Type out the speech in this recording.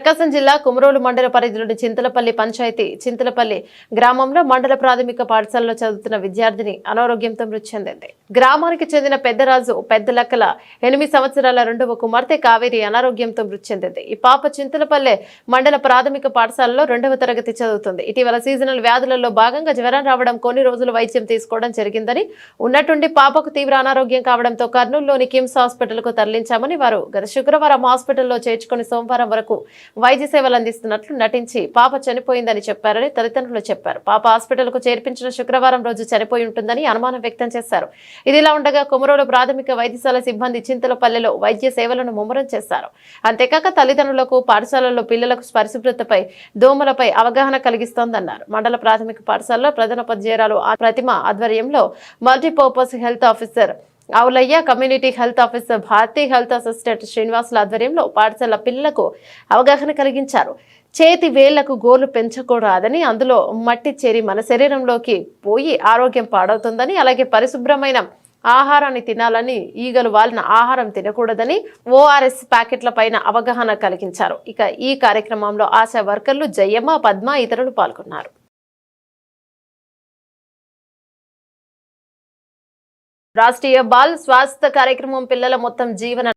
ప్రకాశం జిల్లా కుమరోలు మండల పరిధిలోని చింతలపల్లి పంచాయతీ చింతలపల్లి గ్రామంలో మండల ప్రాథమిక పాఠశాలలో చదువుతున్న విద్యార్థిని అనారోగ్యంతో మృతి చెందింది. గ్రామానికి చెందిన పెద్దరాజు పెద్ద లెక్కల ఎనిమిది సంవత్సరాల రెండవ కుమార్తె కావేరి అనారోగ్యంతో మృతి చెందింది. ఈ పాప చింతలపల్లె మండల ప్రాథమిక పాఠశాలలో రెండవ తరగతి చదువుతుంది. ఇటీవల సీజనల్ వ్యాధులలో భాగంగా జ్వరం రావడం కొన్ని రోజులు వైద్యం తీసుకోవడం జరిగిందని ఉన్నట్టుండి పాపకు తీవ్ర అనారోగ్యం కావడంతో కర్నూలులోని కిమ్స్ హాస్పిటల్కు తరలించామని వారు గత శుక్రవారం హాస్పిటల్లో చేర్చుకుని సోమవారం వరకు వైద్య సేవలు అందిస్తున్నట్లు నటించి పాప చనిపోయిందని చెప్పారని తల్లిదండ్రులు చెప్పారు. పాప హాస్పిటల్కు చేర్పించిన శుక్రవారం రోజు చనిపోయి ఉంటుందని అనుమానం వ్యక్తం చేశారు. ఇదిలా ఉండగా కుమరోలు ప్రాథమిక వైద్యశాల సిబ్బంది చింతలపల్లెలో వైద్య సేవలను ముమ్మరం చేశారు. అంతేకాక తల్లిదండ్రులకు పాఠశాలల్లో పిల్లలకు పరిశుభ్రతపై దోమలపై అవగాహన కలిగిస్తోందన్నారు. మండల ప్రాథమిక పాఠశాలలో ప్రధానోపాధ్యాయురాలు ఆ ప్రతిమ ఆధ్వర్యంలో multipurpose health officer Avulayya community health officer Bharathi health assistant శ్రీనివాసుల ఆధ్వర్యంలో పాఠశాల పిల్లలకు అవగాహన కలిగించారు. చేతి వేళ్ళకు గోర్లు పెంచకూడదని అందులో మట్టి చేరి మన శరీరంలోకి పోయి ఆరోగ్యం పాడవుతుందని అలాగే పరిశుభ్రమైన ఆహారాన్ని తినాలని ఈగలు వాలిన ఆహారం తినకూడదని ఓఆర్ఎస్ ప్యాకెట్ల పైన అవగాహన కలిగించారు. ఇక ఈ కార్యక్రమంలో ఆశా వర్కర్లు జయమ్మ పద్మ ఇతరులు పాల్గొన్నారు. రాష్ట్రీయ బాల్ స్వాస్థ్య కార్యక్రమం పిల్లల మొత్తం జీవన